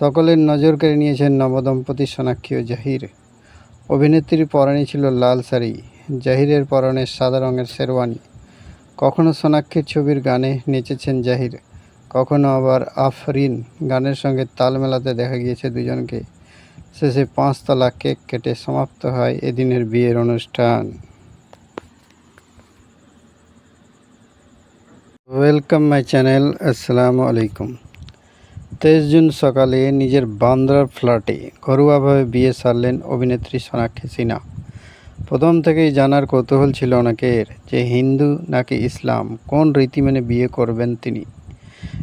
সকলের নজর কেড়ে নিয়েছেন নবদম্পতি সোনাক্ষী ও জাহির। অভিনেত্রীর পরনে ছিল লাল শাড়ি, জাহিরের পরনে সাদা রঙের শেরওয়ানি। কখনো সোনাক্ষীর ছবির গানে নেচেছেন জাহির, কখনো আবার আফরিন গানের সঙ্গে তাল মেলাতে দেখা গিয়েছে দুজনকে। শেষে পাঁচতলা কেক কেটে সমাপ্ত হয় এদিনের বিয়ের অনুষ্ঠান। ওয়েলকাম মাই চ্যানেল, আসসালামু আলাইকুম। তেইশ জুন সকালে নিজের বান্দ্রার ফ্ল্যাটে ঘরোয়াভাবে বিয়ে সারলেন অভিনেত্রী সোনাক্ষী সিনহা। প্রথম থেকেই জানার কৌতূহল ছিল অনেকের যে হিন্দু নাকি ইসলাম, কোন রীতি মেনে বিয়ে করবেন তিনি?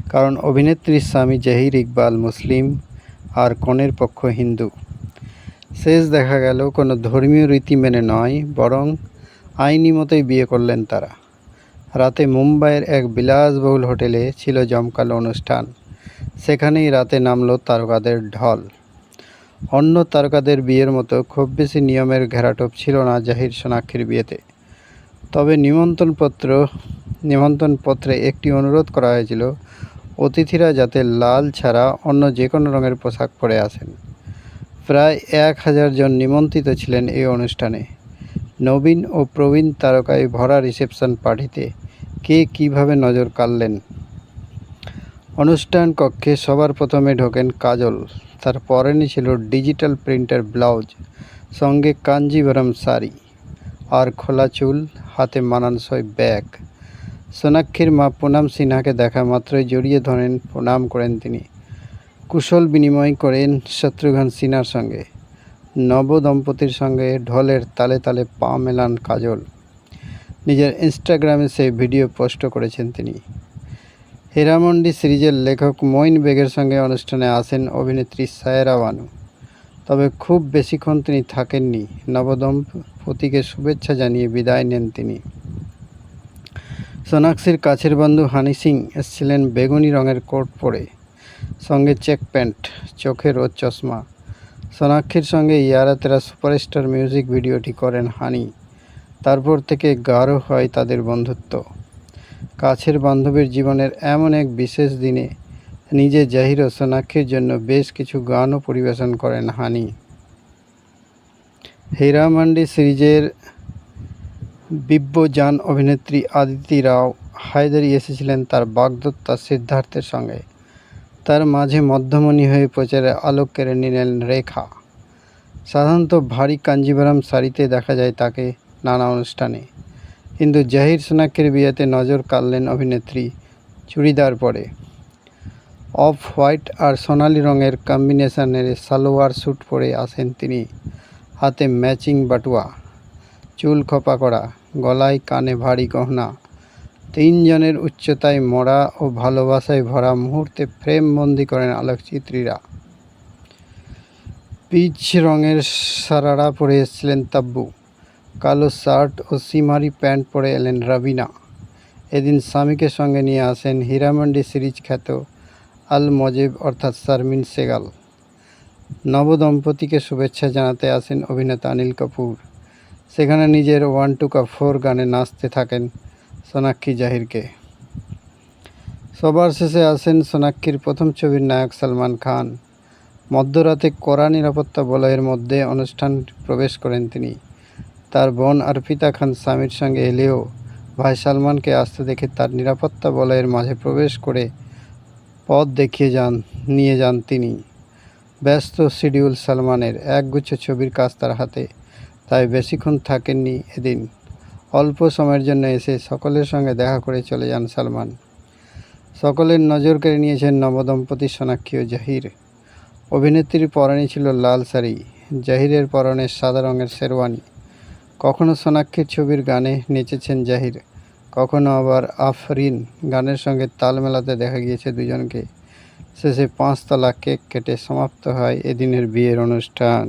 কারণ অভিনেত্রীর স্বামী জাহির ইকবাল মুসলিম আর কনের পক্ষ হিন্দু। শেষ দেখা গেল কোনো ধর্মীয় রীতি মেনে নয়, বরং আইনি মতোই বিয়ে করলেন তারা। রাতে মুম্বাইয়ের এক বিলাসবহুল হোটেলে ছিল জমকালো অনুষ্ঠান। সেখানেই রাতে নামলো তারকাদের ঢল। অন্য তারকাদের বিয়ের মতো খুব বেশি নিয়মের ঘেরাটোপ ছিল না জাহির সোনাক্ষীর বিয়েতে। তবে নিমন্ত্রণপত্র, নিমন্ত্রণপত্রে একটি অনুরোধ করা হয়েছিল, অতিথিরা যাতে লাল ছাড়া অন্য যে কোনো রঙের পোশাক পরে আসেন। প্রায় এক হাজার জন নিমন্ত্রিত ছিলেন এই অনুষ্ঠানে। নবীন ও প্রবীণ তারকায় ভরা রিসেপশন পার্টিতে কে কীভাবে নজর কাড়লেন অনুষ্ঠান কক্ষে সবার প্রথমে ঢোকেন কাজল। তার পরনে ছিল ডিজিটাল প্রিন্টার ব্লাউজ, সঙ্গে কাঞ্জিভরম শাড়ি আর খোলা চুল, হাতে মানানসই ব্যাগ। সোনাক্ষীর মা পুনাম সিনহাকে দেখা মাত্রই জড়িয়ে ধরেন, প্রণাম করেন তিনি। কুশল বিনিময় করেন শত্রুঘ্ন সিনহার সঙ্গে। নব দম্পতির সঙ্গে ঢলের তালে তালে পা মেলান কাজল। নিজের ইনস্টাগ্রামে সেই ভিডিও পোস্ট করেছেন তিনি। হীরামন্ডি সিরিজের লেখক মঈন বেগের সঙ্গে অনুষ্ঠানে আসেন অভিনেত্রী সায়রা বানু। তবে খুব বেশিক্ষণ তিনি থাকেননি। নবদম্পতিকে শুভেচ্ছা জানিয়ে বিদায় নেন তিনি। সোনাক্ষীর কাছের বন্ধু হানি সিং এসেছিলেন বেগুনি রঙের কোট পরে। সঙ্গে চেক প্যান্ট, চোখের ও চশমা। সোনাক্ষীর সঙ্গে ইয়ারা তেরা সুপারস্টার মিউজিক ভিডিওটি করেন হানি। তারপর থেকে গাঢ় হয় তাদের বন্ধুত্ব। কাছের বান্ধবীর জীবনের এমন এক বিশেষ দিনে নিজে জাহির ও সোনাক্ষীর জন্য বেশ কিছু গানও পরিবেশন করেন হানি। হীরামান্ডি সিরিজের দিব্যযান অভিনেত্রী আদিতি রাও হায়দারি এসেছিলেন তার বাগদত্তা সিদ্ধার্থের সঙ্গে। তার মাঝে মধ্যমণি হয়ে প্রচারে আলোক কেড়ে নিলেন রেখা। সাধারণত ভারী কাঞ্জিভারাম শাড়িতে দেখা যায় তাকে নানা অনুষ্ঠানে। কিন্তু জাহির সোনাক্ষীর বিয়েতে নজর কাড়লেন অভিনেত্রী চুড়িদার পরে। অফ হোয়াইট আর সোনালি রঙের কম্বিনেশনের সালোয়ার স্যুট পরে আসেন তিনি। হাতে ম্যাচিং বাটুয়া, চুল খোপা করা, গলায় কানে ভারী গহনা। তিনজনের উচ্চতায় মরা ও ভালোবাসায় ভরা মুহূর্তে ফ্রেম বন্দি করেন আলোকচিত্রীরা। পিচ রঙের সারারা পরে এসেছিলেন তাব্বু। কালো শার্ট ও সিমারি প্যান্ট পরে এলেন রাবিনা। এদিন স্বামীকে সঙ্গে নিয়ে আসেন হীরামন্ডি সিরিজ খ্যাত আল মজিব অর্থাৎ শারমিন সেগাল। নবদম্পতিকে শুভেচ্ছা জানাতে আসেন অভিনেতা অনিল কাপুর। সেখানে নিজের ওয়ান টু কা ফোর গানে নাচতে থাকেন সোনাক্ষী জাহিরকে। সবার শেষে আসেন সোনাক্ষীর প্রথম ছবির নায়ক সালমান খান। মধ্যরাতে কড়া নিরাপত্তা বলয়ের মধ্যে অনুষ্ঠান প্রবেশ করেন তিনি। তার বোন অর্পিতা খান স্বামীর সঙ্গে এলেও ভাই সালমানকে আসতে দেখে তার নিরাপত্তা বলয়ের মাঝে প্রবেশ করে পথ দেখিয়ে যান, নিয়ে যান তিনি। ব্যস্ত শিডিউল সালমানের একগুচ্ছ ছবির কাজ তার হাতে, তাই বেশিক্ষণ থাকেননি এদিন। অল্প সময়ের জন্য এসে সকলের সঙ্গে দেখা করে চলে যান সালমান। সকলের নজর কেড়ে নিয়েছেন নবদম্পতি সোনাক্ষী ও জাহির। অভিনেত্রীর পরনে ছিল লাল শাড়ি, জাহিরের পরনে সাদা রঙের শেরওয়ানি। কখনো সোনাক্ষীর ছবির গানে নেচেছেন জাহির, কখনো আবার আফরিন গানের সঙ্গে তাল মেলাতে দেখা গিয়েছে দুজনকে। শেষে পাঁচতলা কেক কেটে সমাপ্ত হয় এদিনের বিয়ের অনুষ্ঠান।